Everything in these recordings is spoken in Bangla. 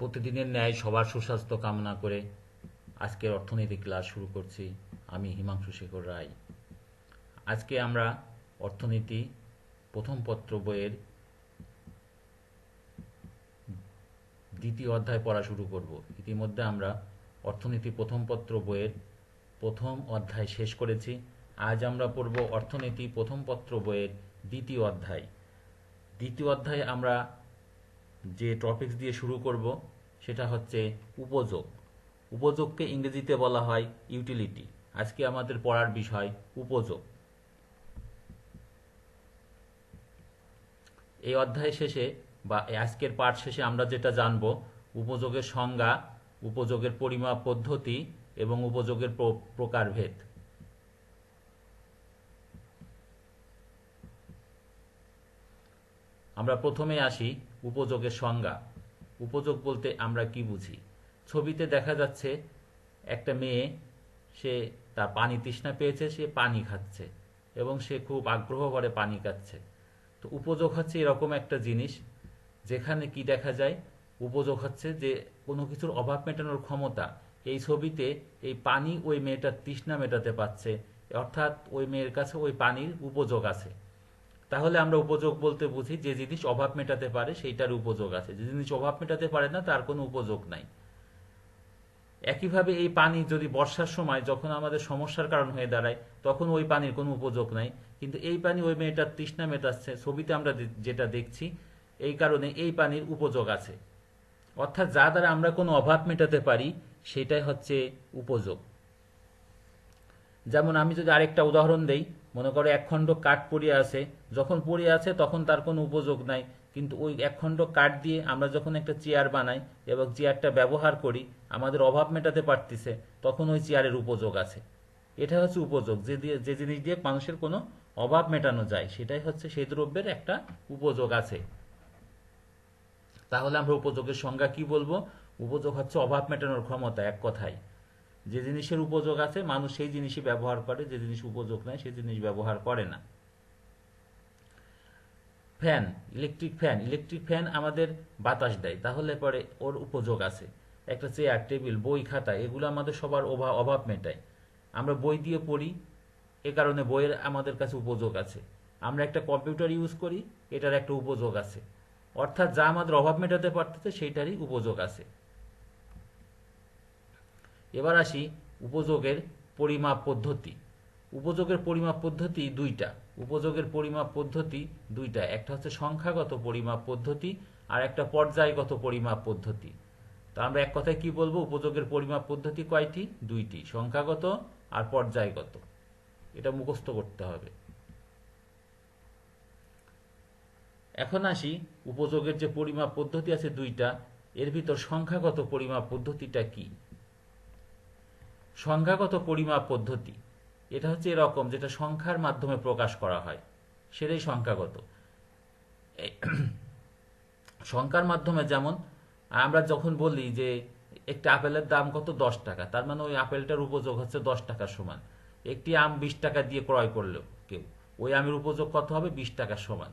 প্রতিদিনের ন্যায় সবার সুস্বাস্থ্য কামনা করে আজকের অর্থনীতি ক্লাস শুরু করছি আমি হিমাংশু শেখর রায়। আজকে আমরা অর্থনীতি প্রথম পত্র বইয়ের দ্বিতীয় অধ্যায় পড়া শুরু করব। ইতিমধ্যে আমরা অর্থনীতি প্রথম পত্র বইয়ের প্রথম অধ্যায় শেষ করেছি। আজ আমরা পড়ব অর্থনীতি প্রথম পত্র বইয়ের দ্বিতীয় অধ্যায়। দ্বিতীয় অধ্যায়ে আমরা যে টপিকস দিয়ে শুরু করব, সেটা হচ্ছে উপযোগ। উপযোগকে ইংরেজিতে বলা হয় ইউটিলিটি আজকে আমাদের পড়ার বিষয় উপযোগ। এই অধ্যায় শেষে বা আজকের পাঠ শেষে আমরা যেটা জানব, উপযোগের সংজ্ঞা, উপযোগের পরিমাপ পদ্ধতি এবং উপযোগের প্র- প্রকারভেদ। আমরা প্রথমে আসি উপযোগের সংজ্ঞা। উপযোগ বলতে আমরা কি বুঝি? ছবিতে দেখা যাচ্ছে, একটা মেয়ে, সে তার পানি তৃষ্ণা পেয়েছে, সে পানি খাচ্ছে এবং সে খুব আগ্রহ করে পানি খাচ্ছে। তো উপযোগ হচ্ছে এরকম একটা জিনিস, যেখানে কি দেখা যায়, উপযোগ হচ্ছে যে কোনো কিছুর অভাব মেটানোর ক্ষমতা এই ছবিতে এই পানি ওই মেয়েটার তৃষ্ণা মেটাতে পারছে, অর্থাৎ ওই মেয়ের কাছে ওই পানির উপযোগ আছে। তাহলে আমরা উপযোগ বলতে বুঝি যে জিনিস অভাব মেটাতে পারে, সেইটার উপযোগ আছে। যে জিনিস অভাব মেটাতে পারে না, তার কোনো উপযোগ নাই। একইভাবে এই পানি যদি বর্ষার সময় যখন আমাদের সমস্যার কারণ হয়ে দাঁড়ায়, তখন ওই পানির কোনো উপযোগ নাই। কিন্তু এই পানি ওই মেয়েটার তৃষ্ণা মেটাচ্ছে, ছবিতে আমরা যেটা দেখছি, এই কারণে এই পানির উপযোগ আছে। অর্থাৎ যা দ্বারা আমরা কোনো অভাব মেটাতে পারি, সেটাই হচ্ছে উপযোগ। যেমন আমি যদি আরেকটা উদাহরণ দেই মনে করো এক খণ্ড কাঠ পড়ে আছে, যখন পড়ে আছে তখন তার কোনো উপযোগ নাই। কিন্তু ওই এক খণ্ড কাঠ দিয়ে আমরা যখন একটা চেয়ার বানাই এবং চেয়ারটা ব্যবহার করি, আমাদের অভাব মেটাতে পারতেছে, তখন ওই চেয়ারের উপযোগ আছে। এটা হচ্ছে উপযোগ, যে দিয়ে, যে জিনিস দিয়ে মানুষের কোনো অভাব মেটানো যায়, সেটাই হচ্ছে সেই দ্রব্যের একটা উপযোগ আছে। তাহলে আমরা উপযোগের সংজ্ঞা কি বলব? উপযোগ হচ্ছে অভাব মেটানোর ক্ষমতা, এক কথায়। যে জিনিসের উপযোগ আছে, মানুষ সেই জিনিসই ব্যবহার করে, যে জিনিস উপযোগ নাই, সেই জিনিস ব্যবহার করে না। Fan, electric fan electric fan আমাদের বাতাস দেয়, তাহলে পরে ওর উপযোগ আছে। একটা চেয়ার, টেবিল, বই, খাতা, এগুলো আমাদের সবার অভাব অভাব মেটায়। আমরা বই দিয়ে পড়ি, এ কারণে বইয়ের আমাদের কাছে উপযোগ আছে। আমরা একটা কম্পিউটার ইউজ করি, এটার একটা উপযোগ আছে। অর্থাৎ যা আমাদের অভাব মেটাতে পারতেছে, সেইটারই উপযোগ আছে। এবার আসি উপযোগের পরিমাপ পদ্ধতি। উপযোগের পরিমাপ পদ্ধতি দুইটা। উপযোগের পরিমাপ পদ্ধতি দুইটা। একটা হচ্ছে সংখ্যাগত পরিমাপ পদ্ধতি আর একটা পর্যায়গত পরিমাপ পদ্ধতি। তো আমরা এক কথায় কি বলব? উপযোগের পরিমাপ পদ্ধতি কয়টি? দুইটি। সংখ্যাগত আর পর্যায়গত। এটা মুখস্থ করতে হবে। এখন আসি উপযোগের যে পরিমাপ পদ্ধতি আছে দুইটা, এর ভিতর সংখ্যাগত পরিমাপ পদ্ধতিটা কি? সংখ্যাগত পরিমাপ পদ্ধতি। এটা হচ্ছে এরকম যেটা সংখ্যার মাধ্যমে প্রকাশ করা হয়। সেটাই সংখ্যাগত। সংখ্যার মাধ্যমে যেমন, আমরা যখন বলি যে একটি আপেলের দাম কত? দশ টাকা। তার মানে ওই আপেলটার উপযোগ হচ্ছে দশ টাকার সমান। একটি আম বিশ টাকা দিয়ে ক্রয় করল কেউ। ওই আমের উপযোগ কত হবে? বিশ টাকার সমান।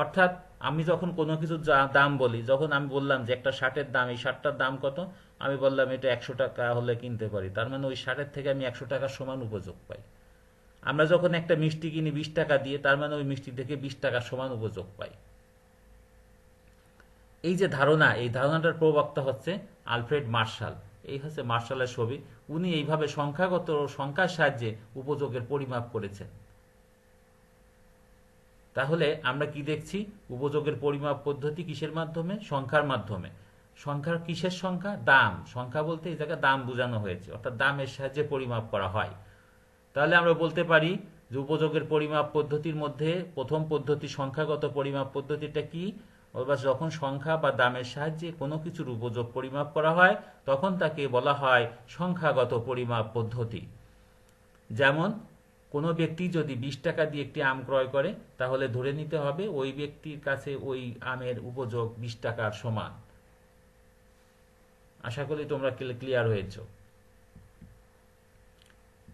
অর্থাৎ আমি যখন কোনো কিছু দাম বলি, যখন আমি বললাম যে একটা শার্টের দাম, এই শার্টটার দাম কত? আমি বললাম, এটা একশো টাকা হলে কিনতে পারি। তার মানে ওই শার্টের থেকে আমি একশো টাকার সমান উপযোগ পাই। আমরা যখন একটা মিষ্টি কিনি বিশ টাকা দিয়ে, তার মানে ওই মিষ্টি থেকে বিশ টাকার সমান উপযোগ পাই। এই যে ধারণা, এই ধারণাটার প্রবক্তা হচ্ছে আলফ্রেড মার্শাল। এই হচ্ছে মার্শালের ছবি। উনি এইভাবে সংখ্যাগত, সংখ্যার সাহায্যে উপযোগের পরিমাপ করেছেন। তাহলে আমরা কি দেখছি? উপযোগের পরিমাপ পদ্ধতি কিসের মাধ্যমে? সংখ্যার মাধ্যমে। সংখ্যার কিসের সংখ্যা? দাম। সংখ্যা বলতে এই জায়গায় দাম বোঝানো হয়েছে। অর্থাৎ দামের সাহায্যে পরিমাপ করা হয়। তাহলে আমরা বলতে পারি যে উপযোগের পরিমাপ পদ্ধতির মধ্যে প্রথম পদ্ধতি, সংখ্যাগত পরিমাপ পদ্ধতিটা কি? অথবা যখন সংখ্যা বা দামের সাহায্যে কোনো কিছুর উপযোগ পরিমাপ করা হয়, তখন তাকে বলা হয় সংখ্যাগত পরিমাপ পদ্ধতি। যেমন কোনো ব্যক্তি যদি বিশ টাকা দিয়ে একটি আম ক্রয় করে, তাহলে ধরে নিতে হবে ওই ব্যক্তির কাছে ওই আমের উপযোগ বিশ টাকার সমান। আশা করি তোমরা ক্লিয়ার হয়েছ।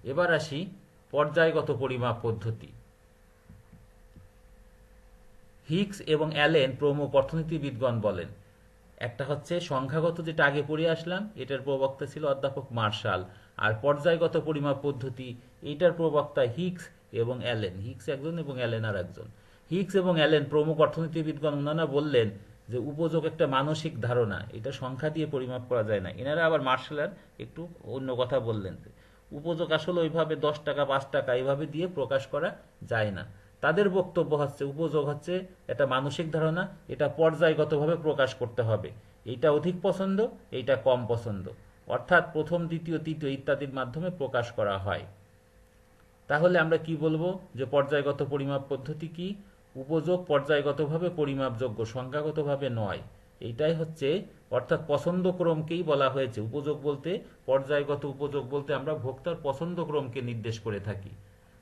এবার আসি পর্যায়গত পরিমাপ পদ্ধতি। হিক্স এবং অ্যালেন প্রমুখ অর্থনীতিবিদগণ বলেন একটা হচ্ছে সংখ্যাগত যেটা আগে পড়ে আসলাম, এটার প্রবক্তা ছিল অধ্যাপক মার্শাল। আর পর্যায়গত পরিমাপ পদ্ধতি, এটার প্রবক্তা হিক্স এবং অ্যালেন। হিক্স একজন এবং অ্যালেন আর একজন। হিক্স এবং অ্যালেন প্রমুখ অর্থনীতিবিদগণ ওনারা বললেন যে, উপযোগ একটা মানসিক ধারণা, এটা সংখ্যা দিয়ে পরিমাপ করা যায় না। এনারা আবার মার্শালের একটু অন্য কথা বললেন উপযোগ আসলে ওইভাবে দশ টাকা, পাঁচ টাকা, এইভাবে দিয়ে প্রকাশ করা যায় না। তাদের বক্তব্য হচ্ছে, উপযোগ হচ্ছে, এটা মানসিক ধারণা, এটা পর্যায়গতভাবে প্রকাশ করতে হবে। এইটা অধিক পছন্দ, এইটা কম পছন্দ। অর্থাৎ প্রথম, দ্বিতীয়, তৃতীয় ইত্যাদির মাধ্যমে প্রকাশ করা হয়। তাহলে আমরা কি বলব যে পর্যায়গত পরিমাপ পদ্ধতি কি? উপযোগ পর্যায়গতভাবে পরিমাপযোগ্য সংখ্যাগতভাবে নয়। এইটাই হচ্ছে, অর্থাৎ পছন্দক্রমকেই বলা হয়েছে। উপযোগ বলতে, পর্যায়গত উপযোগ বলতে আমরা ভোক্তার পছন্দক্রমকে নির্দেশ করে থাকি।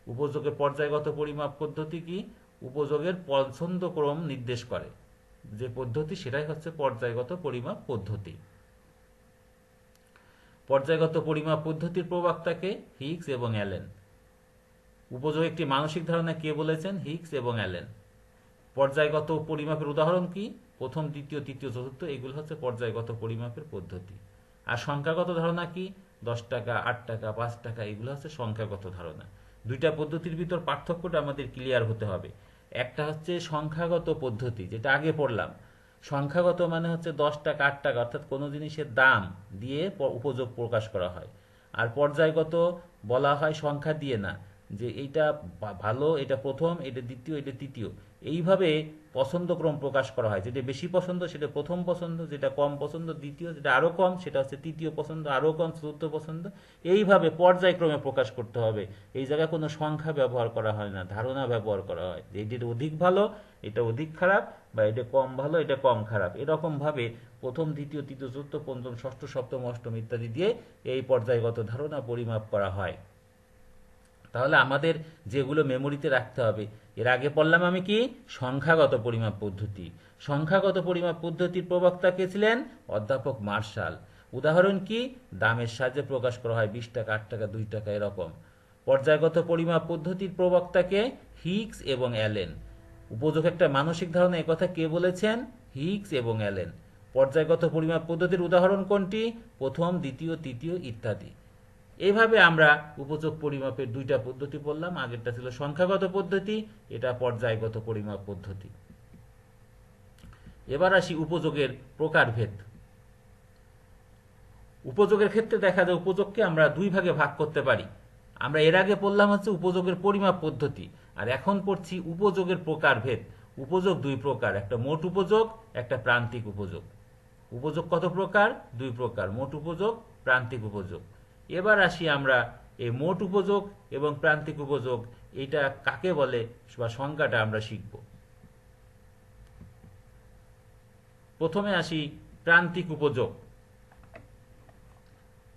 উপযোগের পর্যায়গত পরিমাপ পদ্ধতি কি? উপযোগের পছন্দক্রম নির্দেশ করে। যে পদ্ধতি, সেটাই হচ্ছে পর্যায়গত পরিমাপ পদ্ধতি। পর্যায়গত পরিমাপ পদ্ধতির প্রবক্তাকে হিক্স এবং অ্যালেন। উপযোগ একটি মানসিক ধারণা কে বলেছেন? হিক্স এবং অ্যালেন। পর্যায়গত পরিমাপের উদাহরণ কি? প্রথম, দ্বিতীয়, তৃতীয়, চতুর্থ, এগুলো হচ্ছে পর্যায়গত পরিমাপের পদ্ধতি। আর সংখ্যাগত ধারণা কি? দশ টাকা, আট টাকা, পাঁচ টাকা, এগুলো হচ্ছে সংখ্যাগত ধারণা। দুইটা পদ্ধতির ভিতর পার্থক্যটা আমাদের ক্লিয়ার হতে হবে। একটা হচ্ছে সংখ্যাগত পদ্ধতি, যেটা আগে পড়লাম। সংখ্যাগত মানে হচ্ছে দশ টাকা, আট টাকা, অর্থাৎ কোনো জিনিসের দাম দিয়ে উপযোগ প্রকাশ করা হয়। আর পর্যায়গত বলা হয় সংখ্যা দিয়ে না, যে এইটা ভালো, এটা প্রথম, এটা দ্বিতীয়, এটা তৃতীয়। এইভাবে পছন্দক্রম প্রকাশ করা হয়। যেটা বেশি পছন্দ, সেটা প্রথম পছন্দ, যেটা কম পছন্দ, দ্বিতীয়, যেটা আরও কম, সেটা হচ্ছে তৃতীয় পছন্দ আরও কম, চতুর্থ পছন্দ। এইভাবে পর্যায়ক্রমে প্রকাশ করতে হবে। এই জায়গায় কোনো সংখ্যা ব্যবহার করা হয় না, ধারণা ব্যবহার করা হয়। যে এটা অধিক ভালো, এটা অধিক খারাপ, বা এটা কম ভালো, এটা কম খারাপ। এরকমভাবে প্রথম, দ্বিতীয়, তৃতীয়, চতুর্থ, পঞ্চম, ষষ্ঠ, সপ্তম, অষ্টম ইত্যাদি দিয়ে এই পর্যায়গত ধারণা পরিমাপ করা হয়। তাহলে আমাদের যেগুলো মেমোরিতে রাখতে হবে এর আগে পড়লাম আমি কি? সংখ্যাগত পরিমাপ পদ্ধতি। সংখ্যাগত পরিমাপ পদ্ধতির প্রবক্তা কে ছিলেন? অধ্যাপক মার্শাল। উদাহরণ কি? দামের সাহায্যে প্রকাশ করা হয় বিশ টাকা, আট টাকা, দুই টাকা এরকম। পর্যায়গত পরিমাপ পদ্ধতির প্রবক্তাকে হিক্স এবং অ্যালেন। উপযোগ একটা মানসিক ধারণা কথা কে বলেছেন? হিক্স এবং অ্যালেন। পর্যায়গত পরিমাপ পদ্ধতির উদাহরণ কোনটি? প্রথম, দ্বিতীয়, তৃতীয় ইত্যাদি। এইভাবে আমরা উপযোগ পরিমাপের দুইটা পদ্ধতি বললাম। আগেরটা ছিল সংখ্যাগত পদ্ধতি, এটা পর্যায়গত পরিমাপ পদ্ধতি। এবার আসি উপযোগের প্রকারভেদ। উপযোগের ক্ষেত্রে দেখা যায় উপযোগকে আমরা দুই ভাগে ভাগ করতে পারি। আমরা এর আগে পড়লাম হচ্ছে উপযোগের পরিমাপ পদ্ধতি, আর এখন পড়ছি উপযোগের প্রকারভেদ। উপযোগ দুই প্রকার, একটা মোট উপযোগ, একটা প্রান্তিক উপযোগ। উপযোগ কত প্রকার? দুই প্রকার, মোট উপযোগ, প্রান্তিক উপযোগ। এবার আসি আমরা এই মোট উপযোগ এবং প্রান্তিক উপযোগ, এটা কাকে বলে বা সংজ্ঞাটা আমরা শিখব। প্রথমে আসি প্রান্তিক উপযোগ।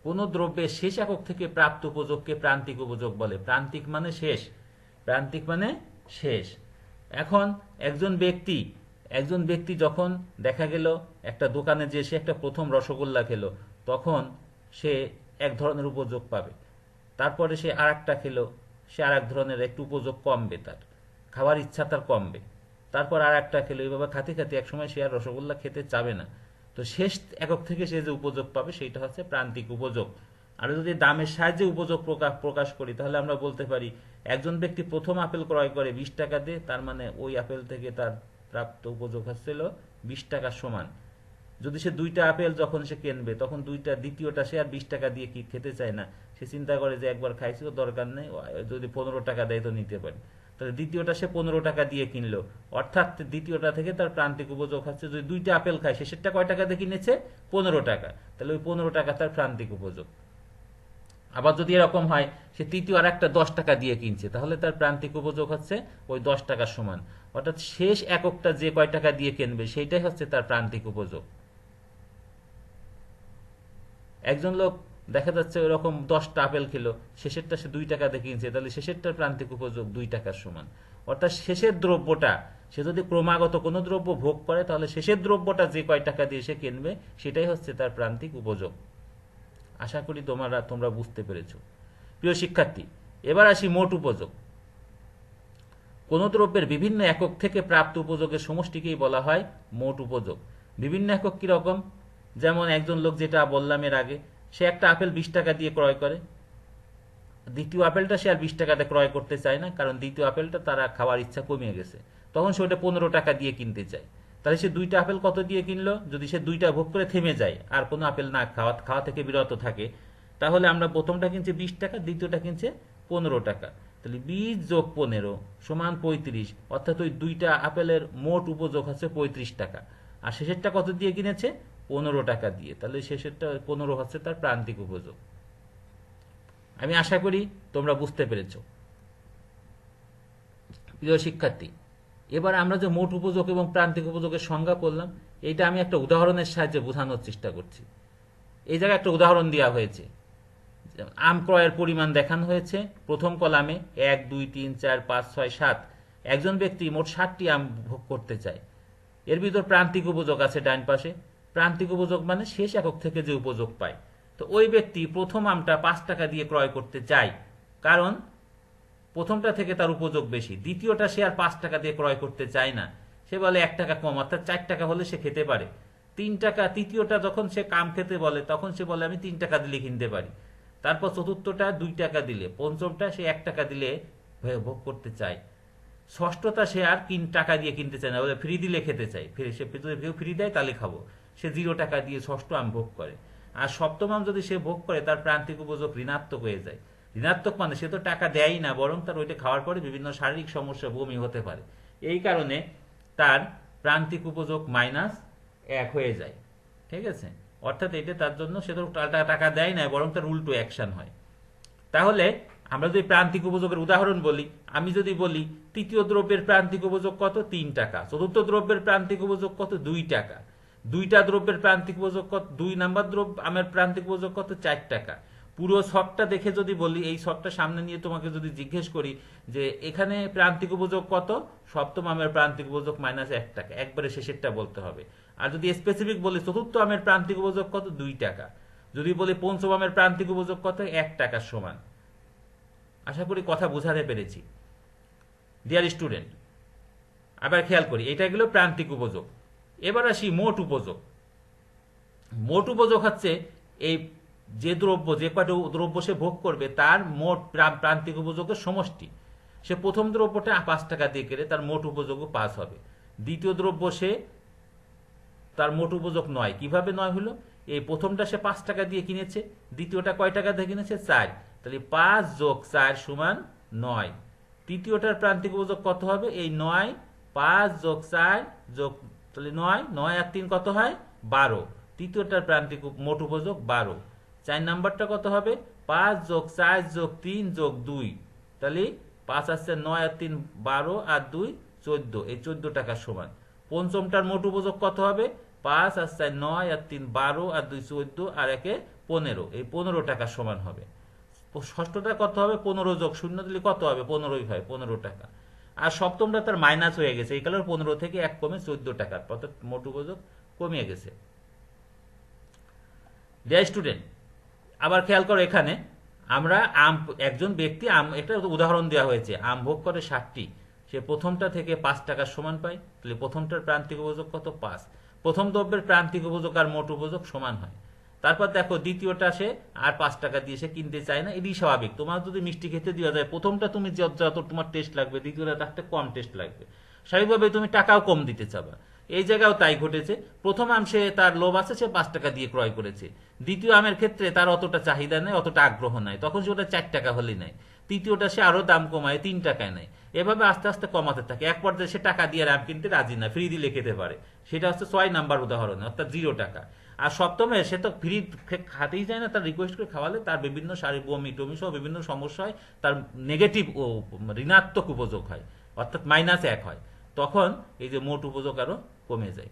কোন দ্রব্যের শেষ একক থেকে প্রাপ্ত উপযোগকে প্রান্তিক উপযোগ বলে। প্রান্তিক মানে শেষ, প্রান্তিক মানে শেষ। এখন একজন ব্যক্তি একজন ব্যক্তি যখন দেখা গেল একটা দোকানে যে সে একটা প্রথম রসগোল্লা খেলো, তখন সে এক ধরনের উপযোগ পাবে। তারপরে সে আর একটা খেলো, সে আর এক ধরনের একটু উপযোগ কমবে তার। খাবার ইচ্ছা তার কমবে। তারপর আর একটা খেলো এইভাবে খাতে খাতে একসময় সে আর রসগোল্লা খেতে চাবে না। তো শেষ একক থেকে সে যে উপযোগ পাবে, সেইটা হচ্ছে প্রান্তিক উপযোগ। আর যদি দামের সাহায্যে উপযোগ প্রকাশ প্রকাশ করি, তাহলে আমরা বলতে পারি, একজন ব্যক্তি প্রথম আপেল ক্রয় করে বিশ টাকা দিয়ে, তার মানে ওই আপেল থেকে তার প্রাপ্ত উপযোগ হচ্ছিল বিশ টাকার সমান। যদি সে দুইটা আপেল যখন সে কিনবে, তখন দুইটা, দ্বিতীয়টা সে আর বিশ টাকা দিয়ে কি খেতে চায় না? সে চিন্তা করে যে একবার খাইছিল দরকার নেই যদি পনেরো টাকা দেয় তো নিতে পারে। তাহলে দ্বিতীয়টা সে পনেরো টাকা দিয়ে কিনলো। অর্থাৎ দ্বিতীয়টা থেকে তার প্রান্তিক উপযোগ হচ্ছে, যদি দুইটা আপেল খায় শেষেরটা কয় টাকা দিয়ে কিনেছে? পনেরো টাকা। তাহলে ওই পনেরো টাকা তার প্রান্তিক উপযোগ। আবার যদি এরকম হয়, সে তৃতীয় আর একটা দশ টাকা দিয়ে কিনছে, তাহলে তার প্রান্তিক উপযোগ হচ্ছে ওই দশ টাকার সমান। অর্থাৎ শেষ এককটা যে কয় টাকা দিয়ে কিনবে, সেইটাই হচ্ছে তার প্রান্তিক উপযোগ। একজন লোক দেখা যাচ্ছে ওরকম দশটা আপেল খেলো, শেষেরটা সে দুই টাকা দিয়ে কিনছে, তাহলে শেষেরটার প্রান্তিক উপযোগ দুই টাকার সমান। অর্থাৎ শেষের দ্রব্যটা, সে যদি ক্রমাগত কোনো দ্রব্য ভোগ করে, তাহলে শেষের দ্রব্যটা যে কয় টাকা দিয়ে সে কিনবে, সেটাই হচ্ছে তার প্রান্তিক উপযোগ। আশা করি তোমরা তোমরা বুঝতে পেরেছ। প্রিয় শিক্ষার্থী, এবার আসি মোট উপযোগ। কোন দ্রব্যের বিভিন্ন একক থেকে প্রাপ্ত উপযোগের সমষ্টিকেই বলা হয় মোট উপযোগ। বিভিন্ন একক কীরকম যেমন একজন লোক যেটা বললাম এর আগে, সে একটা আপেল বিশ টাকা দিয়ে ক্রয় করে। দ্বিতীয় আপেলটা সে আর বিশ টাকাতে ক্রয় করতে চায় না, কারণ দ্বিতীয় আপেলটা তারা খাওয়ার ইচ্ছা কমিয়ে গেছে। তখন সে ওটা পনেরো টাকা দিয়ে কিনতে চায়। তাহলে সে দুইটা আপেল কত দিয়ে কিনলো? যদি সে দুইটা ভোগ করে থেমে যায়, আর কোনো আপেল না খাওয়া খাওয়া থেকে বিরত থাকে, তাহলে আমরা প্রথমটা কিনছে বিশ টাকা, দ্বিতীয়টা কিনছে পনেরো টাকা। তাহলে বিশ যোগ পনেরো সমান পঁয়ত্রিশ, অর্থাৎ ওই দুইটা আপেলের মোট উপযোগ হচ্ছে পঁয়ত্রিশ টাকা। আর শেষেরটা কত দিয়ে কিনেছে? পনেরো টাকা দিয়ে, তাহলে শেষেরটা পনেরো হচ্ছে তার প্রান্তিক উপযোগ। আমি আশা করি তোমরা বুঝতে পেরেছ। প্রিয় শিক্ষার্থী, এবার আমরা যে মোট উপযোগ এবং প্রান্তিক উপযোগের সংজ্ঞা করলাম, এইটা আমি একটা উদাহরণের সাহায্যে বোঝানোর চেষ্টা করছি। এই জায়গায় একটা উদাহরণ দেওয়া হয়েছে। আম ক্রয়ের পরিমাণ দেখানো হয়েছে। প্রথম কলামে এক, দুই, তিন, চার, পাঁচ, ছয়, সাত। একজন ব্যক্তি মোট ষাটটি আম ভোগ করতে চায়। এর ভিতর প্রান্তিক উপযোগ আছে ডান পাশে। প্রান্তিক উপযোগ মানে শেষ একক থেকে যে উপযোগ পায়। তো ওই ব্যক্তি প্রথম আমটা পাঁচ টাকা দিয়ে ক্রয় করতে চায়। কারণ প্রথমটা থেকে তার উপযোগ বেশি, দ্বিতীয়টা সে আর পাঁচ টাকা দিয়ে ক্রয় করতে চায় না। সে বলে এক টাকা কম, অর্থাৎ চার টাকা হলে সে খেতে পারে। তিন টাকা, তৃতীয়টা যখন সে কাম খেতে বলে, তখন সে বলে, আমি তিন টাকা দিলে কিনতে পারি। তারপর চতুর্থটা দুই টাকা দিলে, পঞ্চমটা সে এক টাকা দিলে ভোগ করতে চায়। ষষ্ঠটা সে আর কিন, টাকা দিয়ে কিনতে চায় না, বলে ফ্রি দিলে খেতে চায়। ফ্রি সে কেউ ফ্রি দেয়, তাহলে খাব। সে জিরো টাকা দিয়ে ষষ্ঠ আম ভোগ করে। আর সপ্তম আম যদি সে ভোগ করে, তার প্রান্তিক উপযোগ ঋণাত্মক হয়ে যায়। ঋণাত্মক মানে সে তো টাকা দেয়ই না, বরং তার ওইটা খাওয়ার পরে বিভিন্ন শারীরিক সমস্যা বমি হতে পারে। এই কারণে তার প্রান্তিক উপযোগ মাইনাস এক হয়ে যায়। ঠিক আছে? অর্থাৎ এটা তার জন্য সে তো টাকা দেয় না, বরং তার উল্টো অ্যাকশন হয়। তাহলে আমরা যদি প্রান্তিক উপযোগের উদাহরণ বলি, আমি যদি বলি, তৃতীয় দ্রব্যের প্রান্তিক উপযোগ কত? তিন টাকা। চতুর্থ দ্রব্যের প্রান্তিক উপযোগ কত? দুই টাকা। দুইটা দ্রব্যের প্রান্তিক উপযোগ কত? দুই নাম্বার দ্রব্য, আমের প্রান্তিক উপযোগ কত? চার টাকা। পুরো শখটা দেখে যদি বলি, এই শখটা সামনে নিয়ে তোমাকে যদি জিজ্ঞেস করি যে এখানে প্রান্তিক উপযোগ কত? সপ্তম আমের প্রান্তিক উপযোগ মাইনাস এক টাকা। একবারে শেষেরটা বলতে হবে। আর যদি স্পেসিফিক বলি, চতুর্থ আমের প্রান্তিক উপযোগ কত? দুই টাকা। যদি বলি পঞ্চম আমের প্রান্তিক উপযোগ কত? এক টাকার সমান। আশা করি কথা বোঝাতে পেরেছি। ডিয়ার স্টুডেন্ট আবার খেয়াল করি এটা গেল প্রান্তিক উপযোগ। এবার আসি মোট উপযোগ। মোট উপযোগ হচ্ছে এই যে দ্রব্য, যে কটা দ্রব্য সে ভোগ করবে, তার মোট প্রান্তিক উপযোগের সমষ্টি। সে প্রথম দ্রব্যটা পাঁচ টাকা দিয়ে কেড়ে তার মোট উপযোগও পাঁচ হবে। দ্বিতীয় দ্রব্য সে তার মোট উপযোগ নয়। কীভাবে নয় হলো? এই প্রথমটা সে পাঁচ টাকা দিয়ে কিনেছে, দ্বিতীয়টা কয় টাকা দিয়ে কিনেছে? চার। তাহলে পাঁচ যোগ চার সমান নয়। তৃতীয়টার প্রান্তিক উপযোগ কত হবে? এই নয়, পাঁচ যোগ চার যোগ তাহলে নয় নয় আর তিন কত হয়? বারো। তৃতীয়টার প্রান্তিক মোট উপযোগ বারো। চার নাম্বারটা কত হবে? পাঁচ যোগ চার যোগ তিন যোগ দুই। তাহলে পাঁচ আসছে নয় আর তিন বারো আর দুই চোদ্দ। এই চোদ্দ টাকার সমান। পঞ্চমটার মোট উপযোগ কত হবে? পাঁচ আর চার নয় আর তিন বারো আর দুই চোদ্দ আর একে পনেরো। এই পনেরো টাকার সমান হবে। ষষ্ঠটা কত হবে? পনেরো যোগ শূন্য দিলে কত হবে? পনেরোই হয়, পনেরো টাকা। আর সপ্তমটা তার মাইনাস হয়ে গেছে। এই কালার পনেরো থেকে এক কমে চোদ্দ টাকা অর্থাৎ মোট উপযোগ কমিয়ে গেছে। ডিয়ার স্টুডেন্ট আবার খেয়াল করো এখানে, আমরা আম, একজন ব্যক্তি আম, একটা উদাহরণ দেওয়া হয়েছে, আম ভোগ করে ষাটটি, সে প্রথমটা থেকে পাঁচ টাকার সমান পায়, তাহলে প্রথমটার প্রান্তিক উপযোগ কত? পাঁচ। প্রথম দ্রব্যের প্রান্তিক উপযোগ আর মোট উপযোগ সমান হয়। তারপর দেখো দ্বিতীয়টা সে আর পাঁচ টাকা দিয়ে সে কিনতে চায় না, এটাই স্বাভাবিক। তোমার যদি মিষ্টি খেতে দেওয়া যায়, প্রথমটা তুমি যত যত তোমার টেস্ট লাগবে, দ্বিতীয়টা তার থেকে কম টেস্ট লাগবে। স্বাভাবিকভাবে তুমি টাকাও কম দিতে চাবা। এই জায়গাও তাই ঘটেছে। প্রথম আম সে তার লোভ আছে, সে পাঁচ টাকা দিয়ে ক্রয় করেছে। দ্বিতীয় আমের ক্ষেত্রে তার অতটা চাহিদা নেই, অতটা আগ্রহ নাই। তখন সে ওটা চার টাকা হলেই নেয়। তৃতীয়টা সে আরও দাম কমায়, তিন টাকায় নেয়। এভাবে আস্তে আস্তে কমাতে থাকে। এক পর্যায়ে সে টাকা দিয়ে আর আম কিনতে রাজি না ফ্রি দিলে খেতে পারে। সেটা হচ্ছে ছয় নাম্বার উদাহরণ, অর্থাৎ জিরো টাকা। আর সপ্তমে সে তো ফ্রি খাতেই যায় না, তার রিকোয়েস্ট করে খাওয়ালে, তার বিভিন্ন শারীরিক বমি টমি সহ বিভিন্ন সমস্যা হয়, তার নেগেটিভ ও ঋণাত্মক উপযোগ হয়, অর্থাৎ মাইনাস এক হয়। তখন এই যে মোট উপযোগ আরও কমে যায়।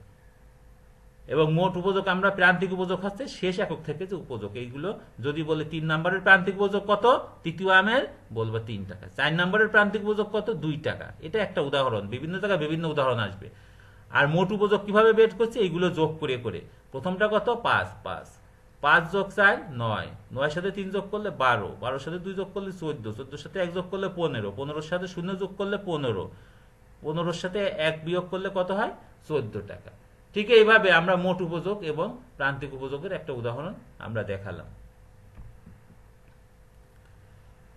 এবং মোট উপযোগ আমরা প্রান্তিক উপযোগ হচ্ছে শেষ একক থেকে যে উপযোগ, এইগুলো যদি বলে তিন নম্বরের প্রান্তিক উপযোগ কত? তৃতীয় আমের, বলব তিন টাকা। চার নম্বরের প্রান্তিক উপযোগ কত? দুই টাকা। এটা একটা উদাহরণ, বিভিন্ন জায়গায় বিভিন্ন উদাহরণ আসবে। আর মোট উপযোগ কীভাবে বের করছি? এইগুলো যোগ করে করে। প্রথমটা কত? পাঁচ পাঁচ। পাঁচ যোগ চার, নয়। নয়ের সাথে তিন যোগ করলে বারো। বারোর সাথে দুই যোগ করলে চোদ্দ। চোদ্দোর সাথে এক যোগ করলে পনেরো। পনেরোর সাথে শূন্য যোগ করলে পনেরো। পনেরোর সাথে এক বিয়োগ করলে কত হয়? চোদ্দ টাকা। ঠিক এইভাবে আমরা মোট উপযোগ এবং প্রান্তিক উপযোগের একটা উদাহরণ আমরা দেখালাম।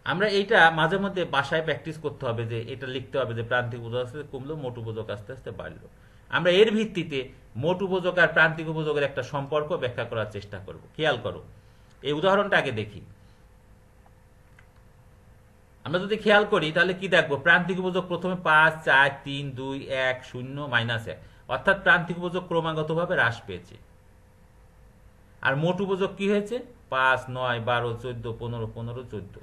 আমরা এইটা মাঝে মধ্যে বাসায় প্র্যাকটিস করতে হবে যে এটা লিখতে হবে যে প্রান্তিক উপযোগ আস্তে কমলো, মোট উপযোগ আস্তে আস্তে বাড়লো। আমরা এর ভিত্তিতে মোট উপযোগ আর প্রান্তিক উপযোগের একটা সম্পর্ক ব্যাখ্যা করার চেষ্টা করব। খেয়াল করো, এই উদাহরণটা আগে দেখি। আমরা যদি খেয়াল করি, তাহলে কি দেখব? প্রান্তিক উপযোগ প্রথমে পাঁচ, চার, তিন, দুই, এক, শূন্য, মাইনাস এক। অর্থাৎ প্রান্তিক উপযোগ ক্রমাগতভাবে হ্রাস পেয়েছে। আর মোট উপযোগ কি হয়েছে? পাঁচ, নয়, বারো, চোদ্দ, পনেরো পনেরো, চোদ্দ।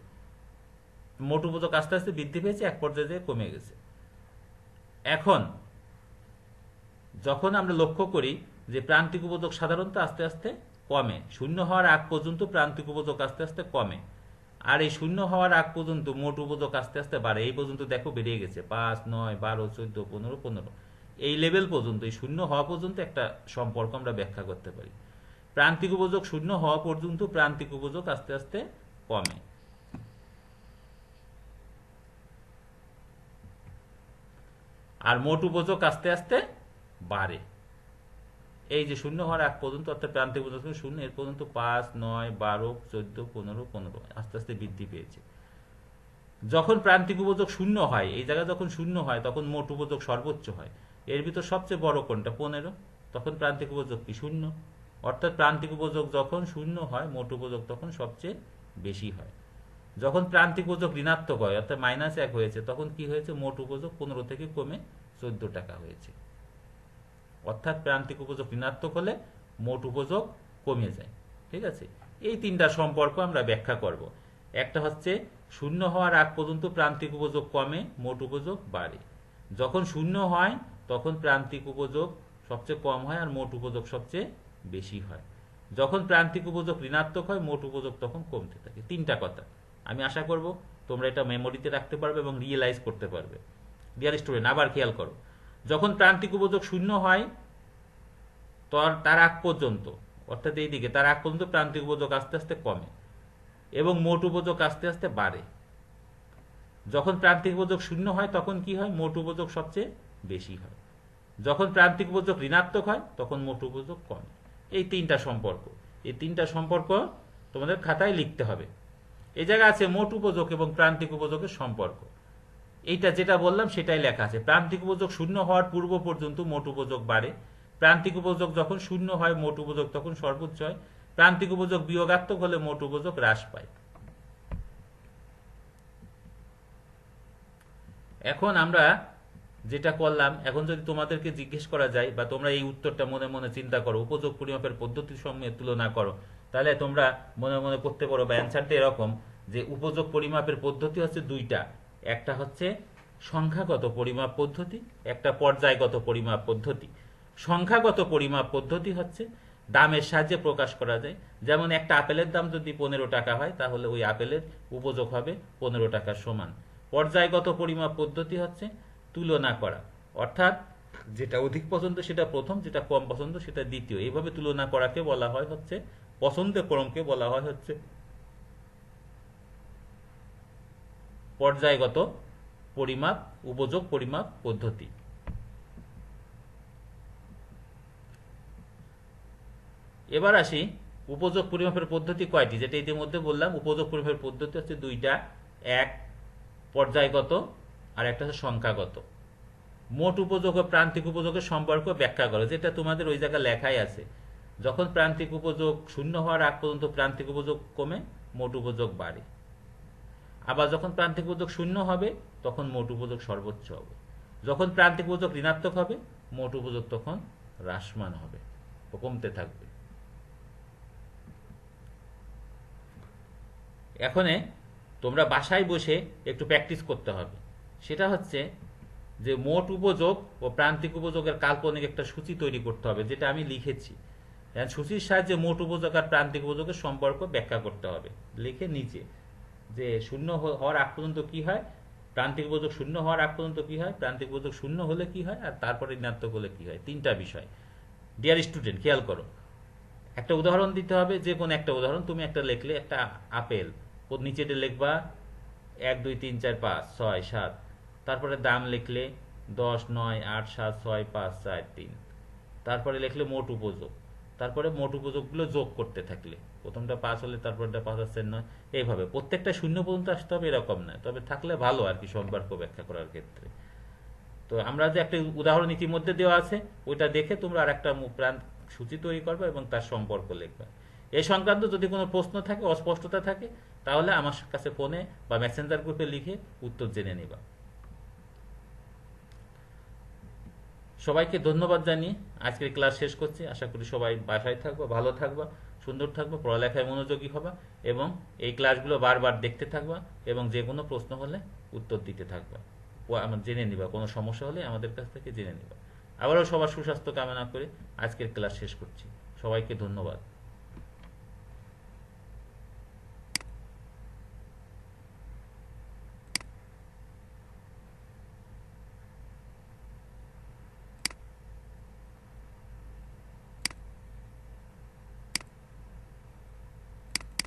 মোট উপযোগ আস্তে আস্তে বৃদ্ধি পেয়েছে, এক পর্যায়ে যেয়ে কমে গেছে। এখন যখন আমরা লক্ষ্য করি যে প্রান্তিক উপযোগ সাধারণত আস্তে আস্তে কমে, শূন্য হওয়ার আগ পর্যন্ত প্রান্তিক উপযোগ আস্তে আস্তে কমে, আর এই শূন্য হওয়ার আগ পর্যন্ত মোট উপযোগ আস্তে আস্তে বাড়ে। এই পর্যন্ত দেখো বেরিয়ে গেছে, পাঁচ, নয়, বারো, চোদ্দ, পনেরো পনেরো। এই লেভেল পর্যন্ত, এই শূন্য হওয়া পর্যন্ত একটা সম্পর্ক আমরা ব্যাখ্যা করতে পারি। প্রান্তিক উপযোগ শূন্য হওয়া পর্যন্ত প্রান্তিক উপযোগ আস্তে আস্তে কমে। আর মোট উপযোগ আস্তে আস্তে বাড়ে। এই যে শূন্য হওয়ার আগ পর্যন্ত, অর্থাৎ প্রান্তিক থেকে শূন্য, এর পর্যন্ত পাঁচ, নয়, বারো, চোদ্দ, পনেরো পনেরো, আস্তে আস্তে বৃদ্ধি পেয়েছে। যখন প্রান্তিক উপযোগ শূন্য হয়, এই জায়গায় যখন শূন্য হয়, তখন মোট উপযোগ সর্বোচ্চ হয়। এর ভিতর সবচেয়ে বড় কোনটা? পনেরো। তখন প্রান্তিক উপযোগ কি? শূন্য। অর্থাৎ প্রান্তিক উপযোগ যখন শূন্য হয়, মোট উপযোগ তখন সবচেয়ে বেশি হয়। যখন প্রান্তিক উপযোগ ঋণাত্মক হয়, অর্থাৎ মাইনাস এক হয়েছে, তখন কি হয়েছে? মোট উপযোগ পনেরো থেকে কমে চোদ্দ টাকা হয়েছে। অর্থাৎ প্রান্তিক উপযোগ ঋণাত্মক হলে মোট উপযোগ কমে যায়। ঠিক আছে? এই তিনটা সম্পর্ক আমরা ব্যাখ্যা করব। একটা হচ্ছে, শূন্য হওয়ার আগ পর্যন্ত প্রান্তিক উপযোগ কমে, মোট উপযোগ বাড়ে। যখন শূন্য হয়, তখন প্রান্তিক উপযোগ সবচেয়ে কম হয় আর মোট উপযোগ সবচেয়ে বেশি হয়। যখন প্রান্তিক উপযোগ ঋণাত্মক হয়, মোট উপযোগ তখন কমতে থাকে। তিনটা কথা। আমি আশা করব তোমরা এটা মেমোরিতে রাখতে পারবে এবং রিয়েলাইজ করতে পারবে। ডিয়ার স্টুডেন্ট আবার খেয়াল করো। যখন প্রান্তিক উপযোগ শূন্য হয়, তার আগ পর্যন্ত, অর্থাৎ এই দিকে, তার আগ পর্যন্ত প্রান্তিক উপযোগ আস্তে আস্তে কমে এবং মোট উপযোগ আস্তে আস্তে বাড়ে। যখন প্রান্তিক উপযোগ শূন্য হয়, তখন কি হয়? মোট উপযোগ সবচেয়ে বেশি হয়। যখন প্রান্তিক উপযোগ ঋণাত্মক হয়, তখন মোট উপযোগ কমে। এই তিনটা সম্পর্ক। এই তিনটা সম্পর্ক তোমাদের খাতায় লিখতে হবে। এই জায়গায় আছে মোট উপযোগ এবং প্রান্তিক উপযোগের সম্পর্ক। এইটা যেটা বললাম, সেটাই লেখা আছে। প্রান্তিক উপযোগ শূন্য হওয়ার পূর্ব পর্যন্ত মোট উপযোগ বাড়ে। প্রান্তিক উপযোগ যখন শূন্য হয়, মোট উপযোগ তখন সর্বোচ্চ হয়। প্রান্তিক উপযোগ বিয়োগাত্মক হলে মোট উপযোগ হ্রাস পায়। এখন আমরা যেটা করলাম, এখন যদি তোমাদেরকে জিজ্ঞেস করা যায় বা তোমরা এই উত্তরটা মনে মনে চিন্তা করো, উপযোগ পরিমাপের পদ্ধতির সঙ্গে তুলনা করো, তাহলে তোমরা মনে মনে করতে পারো বা অ্যান্সারটা এরকম যে উপযোগ পরিমাপের পদ্ধতি হচ্ছে দুইটা। একটা হচ্ছে সংখ্যাগত পরিমাপ পদ্ধতি, একটা পর্যায়গত পরিমাপ পদ্ধতি। সংখ্যাগত পরিমাপ পদ্ধতি হচ্ছে দামের সাহায্যে প্রকাশ করা যায়। যেমন একটা আপেলের দাম যদি পনেরো টাকা হয়, তাহলে ওই আপেলের উপযোগ হবে পনেরো টাকার সমান। পর্যায়গত পরিমাপ পদ্ধতি হচ্ছে তুলনা করা। অর্থাৎ যেটা অধিক পছন্দ সেটা প্রথম, যেটা কম পছন্দ সেটা দ্বিতীয়। এইভাবে তুলনা করাকে বলা হয় হচ্ছে, পছন্দের ক্রমকে বলা হয় হচ্ছে পর্যায়গত পরিমাপ, উপযোগ পরিমাপ পদ্ধতি। এবার আসি উপযোগ পরিমাপের পদ্ধতি কয়টি? যেটা ইতিমধ্যে বললাম, উপযোগ পরিমাপের পদ্ধতি হচ্ছে দুইটা। এক, পর্যায়গত, আর একটা হচ্ছে সংখ্যাগত। মোট উপযোগ ও প্রান্তিক উপযোগের সম্পর্ক ব্যাখ্যা করো, যেটা তোমাদের ওই জায়গায় লেখাই আছে। যখন প্রান্তিক উপযোগ শূন্য হওয়ার আগ পর্যন্ত প্রান্তিক উপযোগ কমে, মোট উপযোগ বাড়ে। আবার যখন প্রান্তিক উপযোগ শূন্য হবে, তখন মোট উপযোগ সর্বোচ্চ হবে। যখন প্রান্তিক উপযোগ ঋণাত্মক হবে, মোট উপযোগ তখন হ্রাসমান হবে কমতে থাকবে। এখনে তোমরা বাসায় বসে একটু প্র্যাকটিস করতে হবে। সেটা হচ্ছে যে মোট উপযোগ ও প্রান্তিক উপযোগের কাল্পনিক একটা সূচি তৈরি করতে হবে, যেটা আমি লিখেছি। সূচির সাহায্যে মোট উপযোগ আর প্রান্তিক উপযোগের সম্পর্ক ব্যাখ্যা করতে হবে, লিখে নিচে। যে শূন্য হওয়ার আগ পর্যন্ত কি হয়? প্রান্তিক উপযোগ শূন্য হওয়ার আগ পর্যন্ত কি হয়? প্রান্তিক বোধক শূন্য হলে কি হয়? আর তারপরে ঋণাত্মক হলে কি হয়? তিনটা বিষয়। ডিয়ার স্টুডেন্ট খেয়াল করো। একটা উদাহরণ দিতে হবে, যে কোনো একটা উদাহরণ। তুমি একটা লিখলে, একটা আপেল। ওর নিচেটা লিখবা, এক, দুই, তিন, চার, পাঁচ, ছয়, সাত। তারপরে দাম লিখলে দশ, নয়, আট, সাত, ছয়, পাঁচ, চার, তিন। তারপরে লিখলে মোট উপযোগ। তারপরে মোট উপযোগগুলো যোগ করতে থাকলে। প্রথমটা পাঁচ হলে তারপরটা পাঁচ আসছে নয় এইভাবে। প্রত্যেকটা শূন্য পর্যন্ত আসতে হবে, এরকম নয়। তবে থাকলে ভালো আর কি সম্পর্ক ব্যাখ্যা করার ক্ষেত্রে। তো আমরা যে একটা উদাহরণ ইতিমধ্যে দেওয়া আছে, ওইটা দেখে তোমরা আর একটা প্রাণ সূচি তৈরি করবে এবং তার সম্পর্ক লিখবে। এই সংক্রান্ত যদি কোনো প্রশ্ন থাকে, অস্পষ্টতা থাকে, তাহলে আমার কাছে ফোনে বা মেসেঞ্জার গ্রুপে লিখে উত্তর জেনে নিবা। সবাইকে ধন্যবাদ জানিয়ে আজকের ক্লাস শেষ করছি। আশা করি সবাই বাসায় থাকবা, ভালো থাকবা। সুন্দর থাকবে, পড়ালেখায় মনোযোগী হবা এবং এই ক্লাসগুলো বারবার দেখতে থাকবা এবং যে কোনো প্রশ্ন হলে উত্তর দিতে থাকবা। জেনে নিবা, কোনো সমস্যা হলে আমাদের কাছ থেকে জেনে নিবা। আবারও সবার সুস্বাস্থ্য কামনা করে আজকের ক্লাস শেষ করছি। সবাইকে ধন্যবাদ।